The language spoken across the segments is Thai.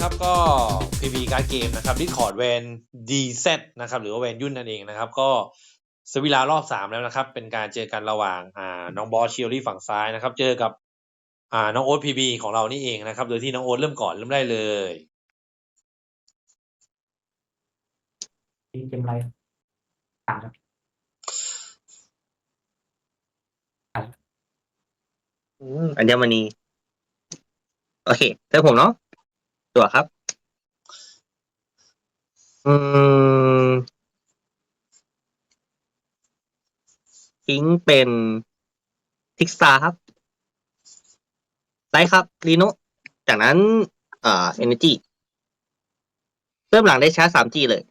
ครับก็ PB การ์ดเกมนะครับ Discord แวน DZ นะครับหรือว่าแวนยุ่นนั่นเองนะครับ ก็สวิลารอบสามแล้วนะครับ เป็นการเจอกันระหว่างอ่าน้องบอสเชียรี่ฝั่งซ้ายนะครับ เจอกับอ่าน้องโอ๊ต PB ของเรานี่เองนะครับ โดยที่น้องโอ๊ตเริ่มก่อนเริ่มได้เลยมีเกมอะไรต่างครับอืมอัญมณีโอเคเจอผมเนาะ ตัวครับ อืม ทิ้งเป็นทิกสตาร์ครับไลท์ครับรีโนจากนั้น เอ่อ energy เริ่มหลังได้ชาร์จ 3G เลย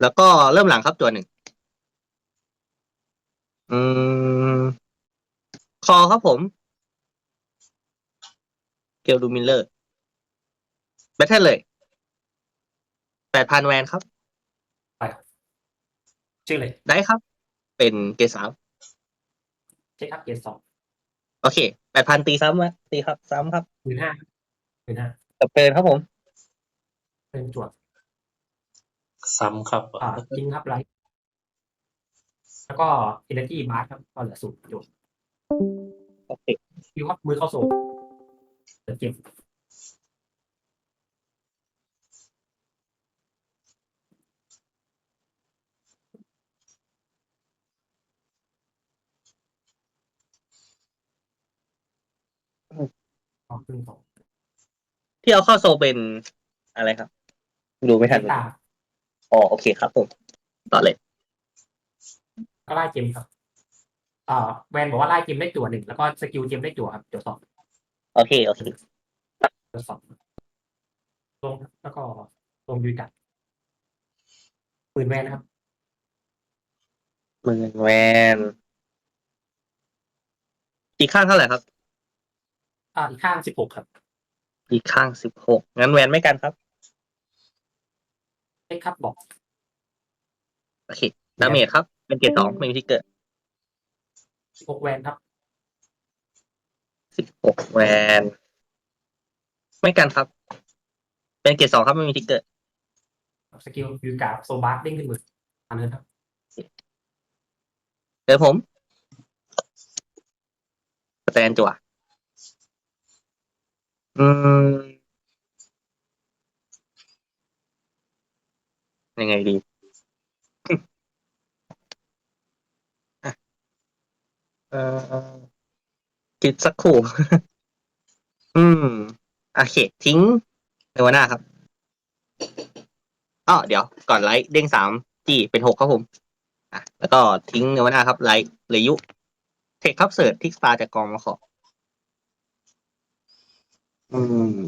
แล้วก็เริ่มหลังครับตัวหนึ่ง อืม คอครับผม เกลดูมิลเลอร์แบทเทิลเลยแปดพันแวนครับไปครับชื่อเลยได้ครับ เป็นเกรดสามเช็คอัพเกรดสองโอเคแปดพันตีซ้ำวะตีครับ ซ้ำครับหมื่นห้าหมื่นห้ากับเพลินครับผม เป็นจวดซ้ำครับอ่าทิ้งครับไลท์แล้วก็เอเนจีบาร์ครับก็เหลือสูตรจวดโอเคคิวครับมือเข้าโซ่ เดี๋ยวเก็บออกขึ้นสองที่เอาเข้าโซเป็นอะไรครับ ดูไม่ทันตาอ๋อโอเคครับผมต่อเลย ก็ไล่เกมครับอ่าแวนบอกว่าไล่เกมได้จั่วหนึ่งแล้วก็สกิลเกมได้จั่วครับจั่วสอง โอเค โอเคจั่วสองลงครับแล้วก็ลงยูกัดปืนแวนนะครับหมื่นแวนอีกข้างเท่าไหร่ครับ อ่าอีกข้างสิบหกครับอีกข้างสิบหกงั้นแวนไม่กันครับเอ็กครับบอกโอเคดาเมจครับ เป็นเกรดสองไม่มีที่เกิดสิบหกแวนครับ สิบหกแวนไม่กันครับ เป็นเกรดสองครับไม่มีที่เกิดสกิลยูกัดโซบาร์เด้งขึ้นมืออันนี้ครับเจอผมสแตนจั่วอืมยังไงดีอะเอ่อ คิดสักครู่ อืมโอเค ทิ้งในวันหน้าครับอ๋อเดี๋ยวก่อนไลท์เด้งสามจีเป็นหกครับผมอะแล้วก็ทิ้งในวันหน้าครับ ไลท์เลยยุ เทคครับเสิร์ชทิกสตาร์จากกองมาขออืม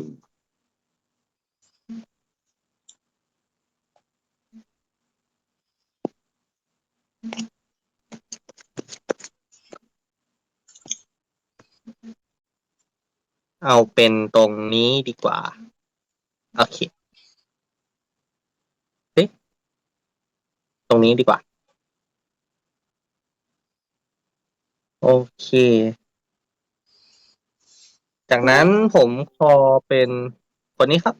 เอาเป็นตรงนี้ดีกว่า โอเคเอ๊ะตรงนี้ดีกว่า โอเค จากนั้นผมพอเป็นคนนี้ครับ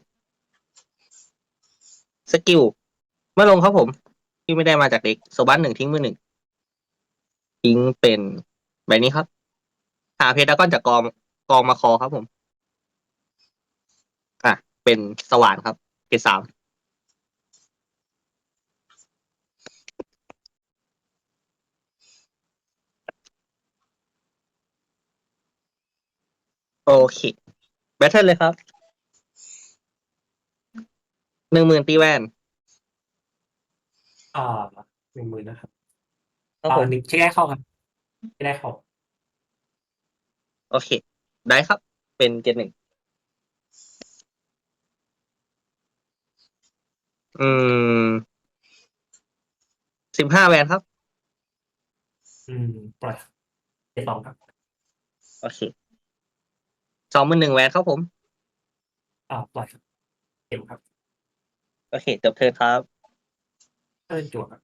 สกิลเมื่อลงครับผม ที่ไม่ได้มาจากเด็กโซบัสหนึ่งทิ้งมือหนึ่งทิ้งเป็นแบบนี้ครับ หาเพดากอนจากกองกองมาคอครับผม เป็นสว่านครับเกรดสามโอเค แบทเทิลเลยครับ หนึ่งหมื่นตีแวนอ่าหนึ่งหมื่นนะครับครับอ่าผมหนึ่งเช็คได้เข้าครับเช็คได้เข้าโอเค ได้ครับ เป็นเกรดหนึ่ง อืมสิบห้าแวนครับ อืมปล่อยเจ็ดสองครับ โอเคสองหมื่นหนึ่งแวนครับผม อ่าปล่อยครับเก็บครับโอเคจบเทิร์นครับ เอิ้นจั่วครับ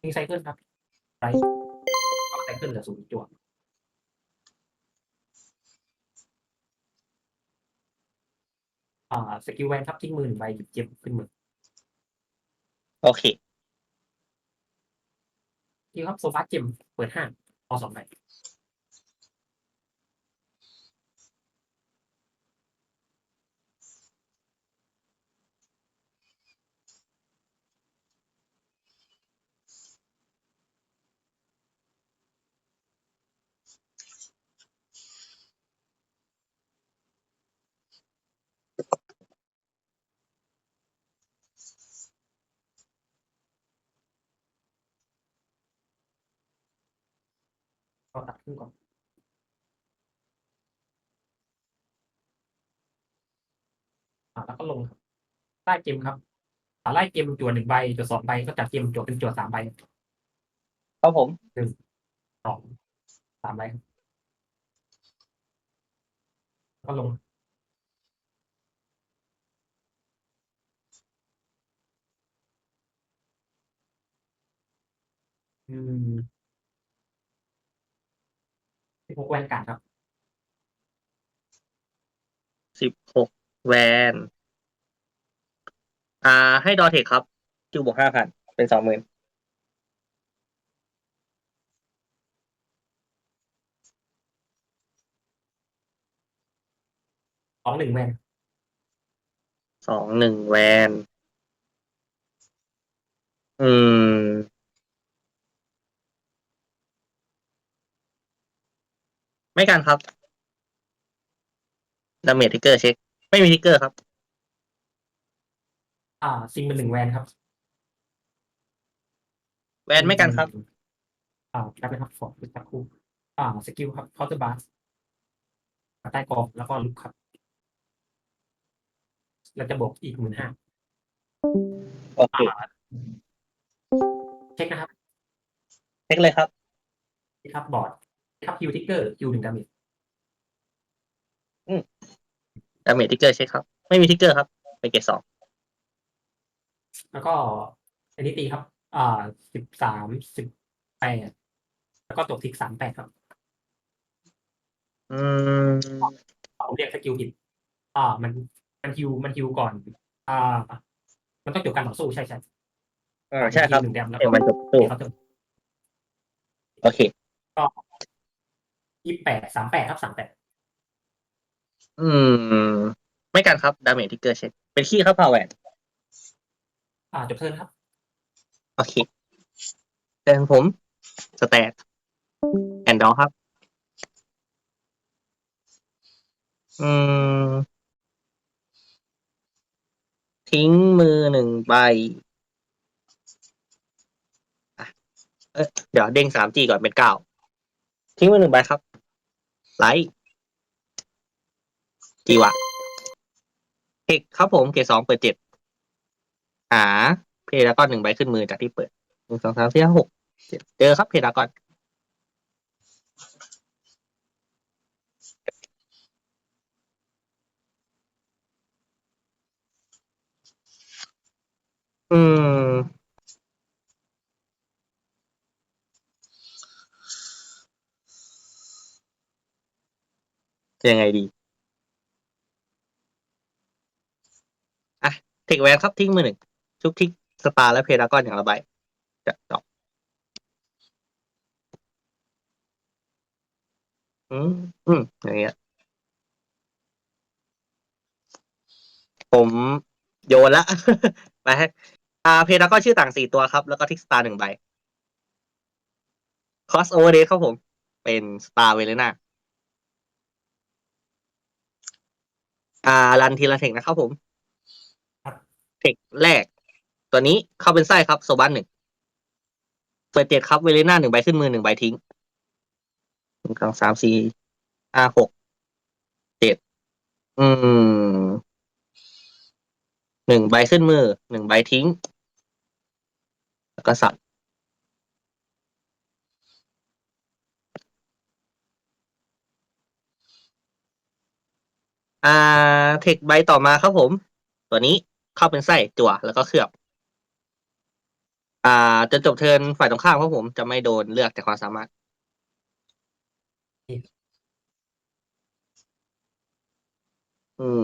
ทิ้งไซเคิลครับไรเอาไซเคิลเหลือศูนย์จั่ว อ่าสกิลแวนครับทิ้งมือหนึ่งใบหยิบเจ็บขึ้นมือโอเคสกิลครับโซฟาเจมเปิดห้าเอาสองใบ ขึ้นก่อน อ่าแล้วก็ลงครับไล่เกมครับอ่าไล่เกมจั่วหนึ่งใบจั่วสองใบก็จัดเกมจั่วเป็นจั่วสามใบครับผมสองสามใบครับแล้วก็ลงอืม ที่พกแวนการ์ดครับสิบหกแวน อ่า ให้ดอเทคครับคิวบวกห้าพันเป็นสองหมื่นสองหนึ่งแวนสองหนึ่งแวน อืม ไม่กันครับดาเมจทิกเกอร์เช็ค ไม่มีทิกเกอร์ครับ อ่าซิงเป็นหนึ่งแวนครับแวนไม่กันครับ อ่าได้ไหมครับฟอร์ดสักครู่อ่าสกิลครับเคาน์เตอร์บาสใต้กองแล้วก็ลุกครับแล้วจะบวกอีกหมื่นห้าโอเคเช็คนะครับเช็คเลยครับ ที่ครับบอร์ด ครับฮิวทิกเกอร์ฮิวหนึ่งดาเมจดาเมจทิกเกอร์เช็คครับ ไม่มีทิกเกอร์ครับ ไปเกรดสองแล้วก็อันนี้ตีครับ อ่าสิบสามสิบแปดแล้วก็ตกทิกสามแปดครับอืมผมเรียกสกิลผิดอ่า มันมันฮิวมันฮิวก่อน อ่า มันต้องจบการต่อสู้ใช่ใช่อ่าใช่ครับฮิวหนึ่งแดมแล้วเอ็ก็มมันจบตู้เขาจะโอเค ยี่แปดสามแปดครับสามแปดอืม ไม่กันครับ ดาเมจทิกเกอร์เช็ค เป็นขี้ครับพาวแวนอ่าจบเทิร์นครับ โอเคแต่ของผม สแตทแอนดอครับ อืม ทิ้งมือหนึ่งใบอะเอยเดี๋ยวเด้งสามจีก่อนเป็นเก้า ทิ้งมือหนึ่งใบครับ ไลท์จีวะเอกครับผมเกรดสองเปิดเจ็ดหาเพดากอนหนึ่งใบขึ้นมือจากที่เปิดหนึ่งสองสามสี่ห้าหกเจ็ดเจอครับเพดากอนอืม ยังไงดีอะเทคแวนครับทิ้งมือหนึ่งทุกทิกสตาร์และเพดากอนอย่างละใบจะจบอืมอืมอย่างเงี้ยผมโยนละ ไปให้อ่าเพดากอนชื่อต่างสี่ตัวครับ แล้วก็ทิกสตาร์หนึ่งใบคอสโอเวอร์เดครับผม เป็นสตาร์เวเลน่า อ่ารันทีละเทคนะครับผมครับเทคแรก ตัวนี้เข้าเป็นไส้ครับโซบันหนึ่งเปิดเจ็ดครับเวเลน่าหนึ่งใบขึ้นมือหนึ่งใบทิ้งหนึ่งสองสามสี่ห้าหกเจ็ดอืมหนึ่งใบขึ้นมือหนึ่งใบทิ้ง แล้วก็สับ อ่า เทคใบต่อมาครับผม ตัวนี้เข้าเป็นไส้จั่วแล้วก็เคลือบ อ่าจนจบเทินฝ่ายตรงข้ามครับผมจะไม่โดนเลือกแต่ความสามารถ อืม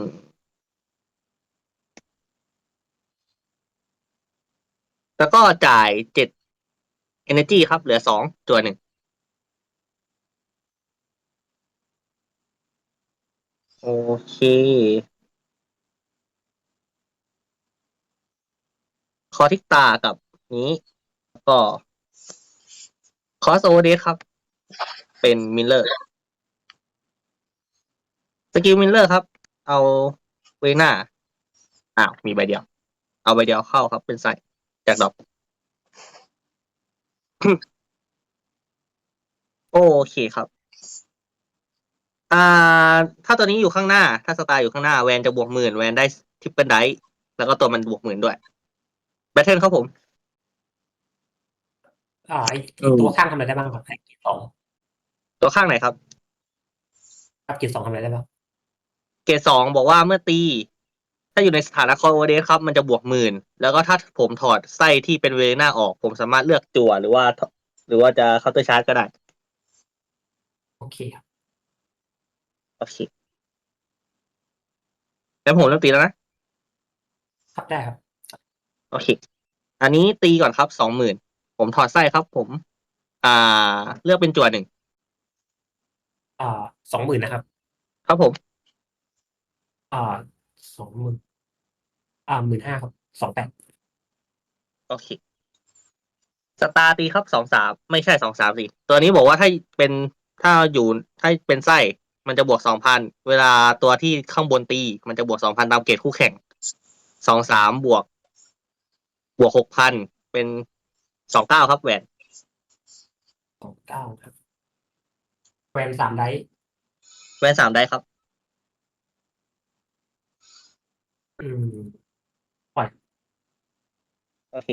แล้วก็จ่ายเจ็ด energy ครับ เหลือสองตัวหนึ่ง เค คอทิกตากับนี้ก็ คอสโอเดสครับ เป็นมิลเลอร์ สกิลมิลเลอร์ครับ เอาเวน่าอ้าวมีใบเดียว เอาใบเดียวเข้าครับ เป็นใส่จากดอกโอเคครับ อ่า ถ้าตัวนี้อยู่ข้างหน้า ถ้าสตาร์อยู่ข้างหน้าแวนจะบวกหมื่นแวนได้ทริปเปิลไดส์แล้วก็ตัวมันบวกหมื่นด้วยแบทเทิลครับผม อ่าไอ้เออ ตัวข้างทำอะไรได้บ้างครับไอ้กีสองตัวข้างไหนครับ ครับกีสองทำอะไรได้บ้างเกรดสองบอกว่าเมื่อตี ถ้าอยู่ในสถานะคอโอเดสครับ มันจะบวกหมื่นแล้วก็ถ้าผมถอดไส้ที่เป็นเวน่าออก ผมสามารถเลือกจั่วหรือว่า หรือว่าจะเคาน์เตอร์ชาร์จก็ได้ โอเคครับ โอเคแล้วผมเริ่มตีแล้วนะ ครับได้ครับ โอเค อันนี้ตีก่อนครับสองหมื่น ผมถอดไส้ครับ ผม อ่า เลือกเป็นจั่วหนึ่ง อ่าสองหมื่นนะครับ ครับผม อ่าสองหมื่นอ่าหมื่นห้าครับสองแปดโอเค สตาร์ตีครับสองสาม ไม่ใช่สองสามสิตัวนี้บอกว่าถ้าเป็นถ้าอยู่ถ้าเป็นไส้ มันจะบวกสองพันเวลาตัวที่ข้างบนตี มันจะบวกสองพันตามเกรดคู่แข่งสองสามบวก บวกหกพันเป็นสองเก้าครับแหวนสองเก้าครับแวนสามไดส์แหวนสามได้ครับ อืมโอเค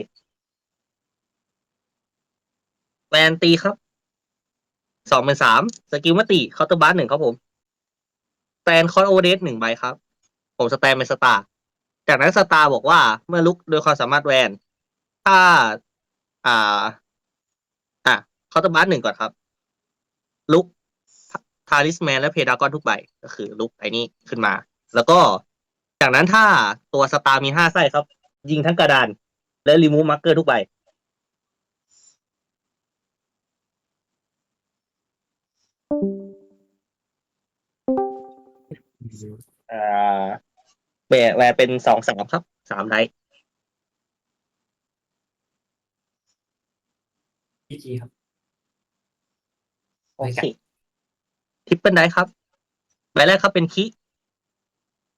แวนตีครับ สองเป็นสามสกิลมตีเคาน์เตอร์บาร์หนึ่งครับผมสแตนคอร์โอเดสหนึ่งใบครับ ผมสแตนเป็นสตาร์จากนั้นสตาร์บอกว่าเมื่อลุกโดยความสามารถแวน ถ้า อ่า อะเคาน์เตอร์บาร์หนึ่งก่อนครับ ลุกทาริสแมนและเพดากอนทุกใบ ก็คือ ลุกไอ้นี้ขึ้นมา แล้วก็จากนั้นถ้าตัวสตาร์มีห้าไส้ครับ ยิงทั้งกระดาน และรีมูฟมาร์เกอร์ทุกใบ อ่าแหวนแหวนเป็นสองสามครับสามไดส์พีจีครับ โอเคทริปเปิลไดส์ครับใบแรกครับเป็นคิ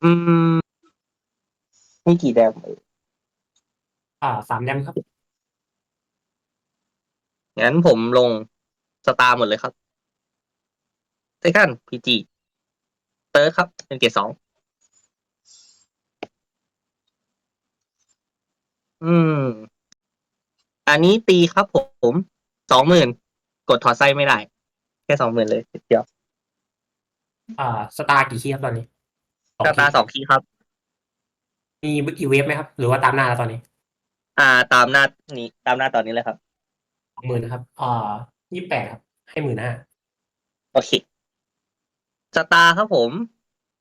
อืมมีกี่แดมเอ่ยอ่าสามแดมครับ งั้นผมลงสตาร์หมดเลยครับเซคันพีจีเติร์ดครับเป็นเกรดสองอืม อันนี้ตีครับผมสองหมื่นกดถอดไส้ไม่ได้ แค่สองหมื่นเลยเดียวอ่า สตาร์กี่คีย์ครับตอนนี้สตาร์สองคีย์ครับ มีกี่เวฟไหมครับ หรือว่าตามหน้าแล้วตอนนี้อ่า ตามหน้านี้ตามหน้าตอนนี้เลยครับ สองหมื่นนะครับ อ่ายี่แปดครับ ให้หมื่นห้า โอเค สตาร์ครับผม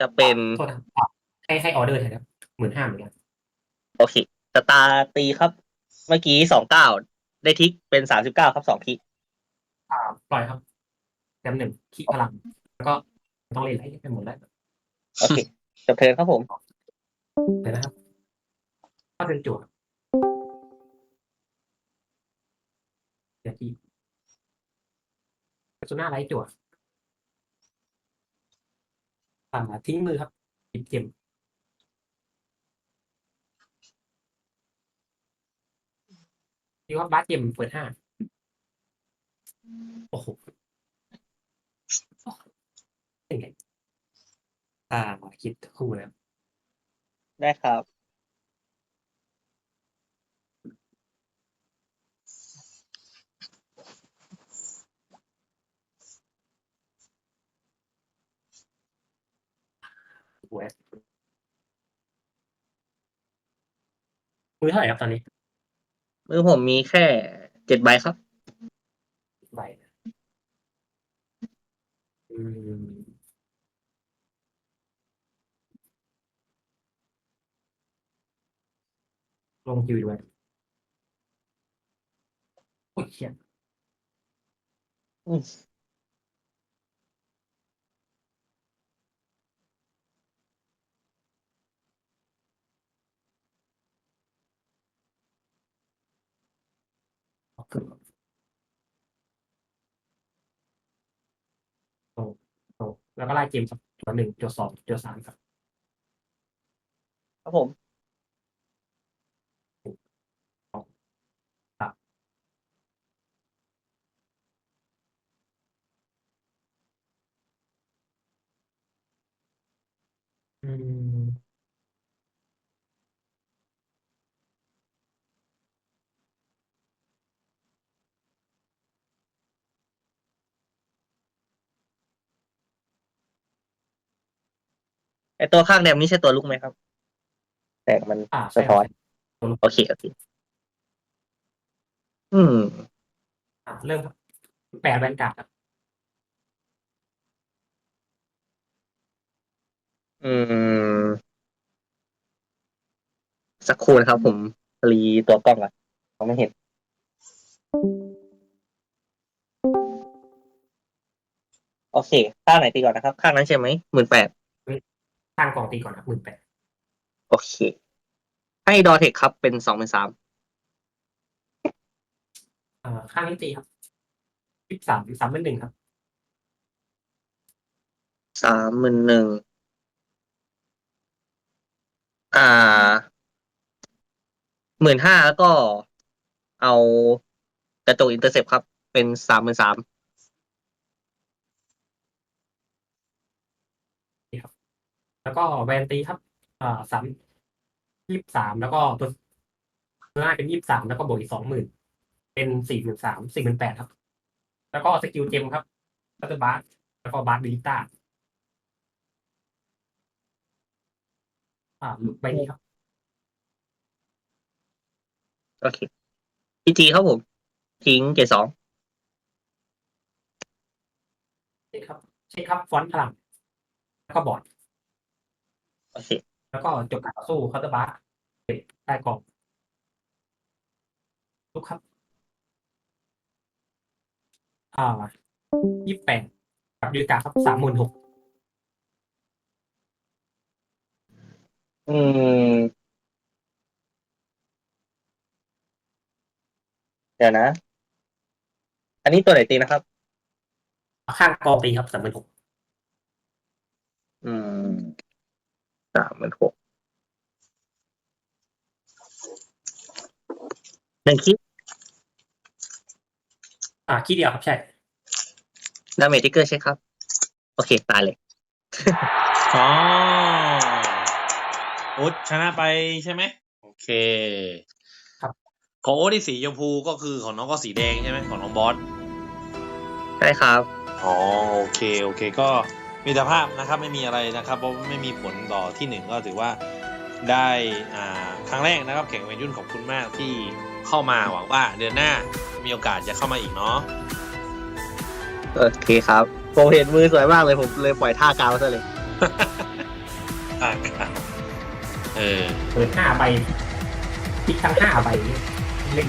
จะเป็นโทษนะครับอ่าให้ให้ออเดอร์แทนครับหมื่นห้าเหมือนกันโอเคสตาร์ตีครับ เมื่อกี้สองเก้าได้ทิกเป็นสามสิบเก้าครับสองทิกอ่าปล่อยครับแดมหนึ่งคีย์พลัง แล้วก็ต้องเล่นให้ไปหมดแล้วโอเคจบเทิร์นครับผมเดี๋ยวนะครับก็เป็นจั่วเดี๋ยวที่จุน่าไลท์จั่ว อ่าทิ้งมือครับหยิบเกมดีว่าบาสเกมเปิดห้าโอ้โหเป็นไงอ่าคิดคู่แล้วได้ครับ หวยมือเท่าไหร่ครับตอนนี้มือผมมีแค่เจ็ดใบครับ ใบนะอืมลงคิวด้วยเครียดอืม คือโตโตแล้วก็ไล่เกมครับตัวหนึ่งจุดสองจุดสามครับครับผม ไอตัวข้างแดมนี่ใช่ตัวลูกไหมครับ แต่มันอ่าสะใช่ท้อนใช่โอเคโอเค อืม อ่าเริ่มครับแปดแวนการ์ดครับอืม สักครู่นะครับผมรีตัวกล้องก่อนมองไม่เห็น โอเค ข้างไหนตีก่อนนะครับ ข้างนั้นใช่ไหมหมื่นแปด ข้างกองตีก่อนครับหมื่นแปดโอเค ให้ดอเทคครับเป็นสองเป็นสามอ่าข้างนี้ตีครับสิบสามสามเป็นหนึ่งครับ สามหมื่นหนึ่งอ่าหมื่นห้าแล้วก็เอากระจกอินเตอร์เซปครับ เป็นสามหมื่นสาม แล้วก็แวนตีครับอ่าสามยี่สามแล้วก็ตัวตัวหน้าเป็นยี่สามแล้วก็บวกอีกสองหมื่นเป็นสี่หมื่นสามสี่หมื่นแปดครับ แล้วก็สกิลเจมครับก็จะบาสแล้วก็บาสบิลิต้าอ่าใบนี้ครับโอเคพีจีครับผม ทิ้งเกรดสองเช็คครับเช็คครับ ฟอนต์พลัง แล้วก็บอร์ด โอเคแล้วก็จบการต่อสู้เคาน์เตอร์บาร์ใต้กล่องลุกครับ อ่ายี่แปดกับยูกาครับสามหมื่นหกอืม เดี๋ยวนะ อันนี้ตัวไหนตีนะครับ ข้างกองตีครับสามหมื่นหกอืม สามหมื่นหกหนึ่งคิดอ่าขี้เดียวครับใช่ดาเมจทิกเกอร์ใช่ครับ โอเค ตายเลย อ๋ออุดชนะไปใช่ไหมโอเคครับ ของโอ๊ตที่สีชมพูก็คือของน้องก็สีแดงใช่ไหมของน้องบอสใช่ครับ อ๋อโอเค โอเคก็ มีแต่ภาพนะครับไม่มีอะไรนะครับเพราะไม่มีผลต่อที่หนึ่งก็ถือว่าได้อ่าครั้งแรกนะครับแข่งเวนยุ่นขอบคุณมากที่เข้ามาหวังว่าเดือนหน้ามีโอกาสจะเข้ามาอีกเนาะโอเคครับผมเห็นมือสวยมากเลยผมเลยปล่อยท่ากาวซะเลยอ่าครับเออเปิดห้าใบพลิกทั้งห้าใบเล่น